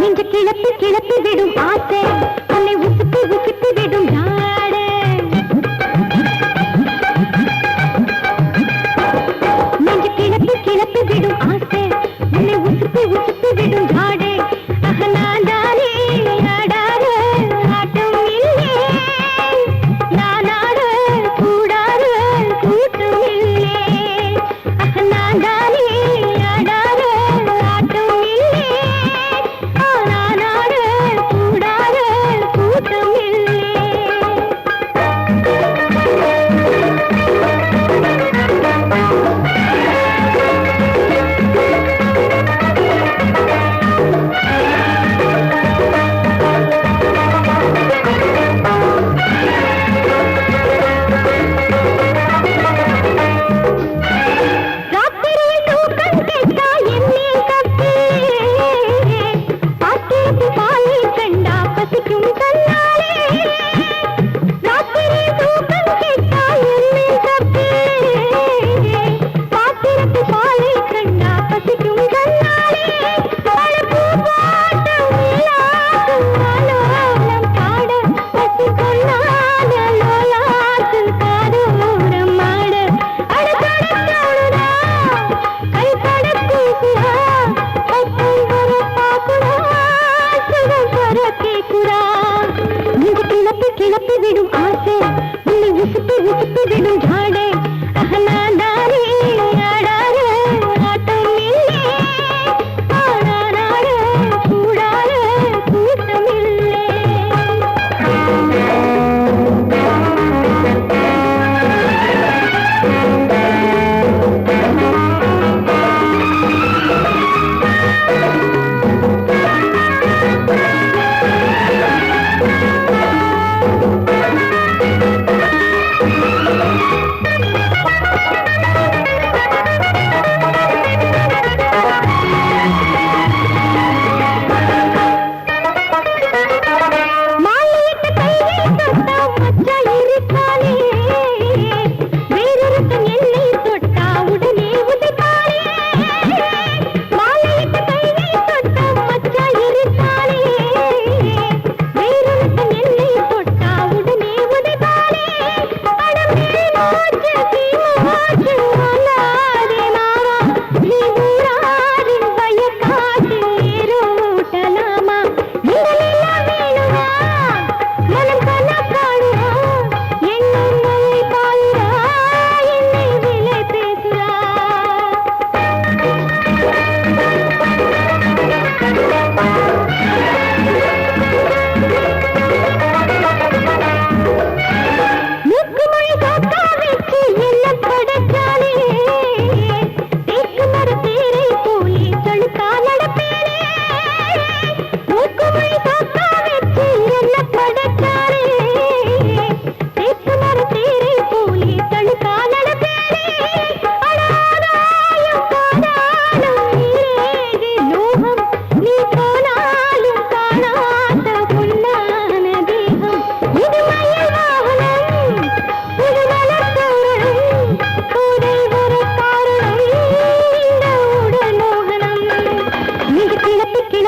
நெஞ்சு கிளப்பி கிளப்பி விடும் ஆசை ना से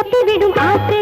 கிளப்பி விடும் காற்று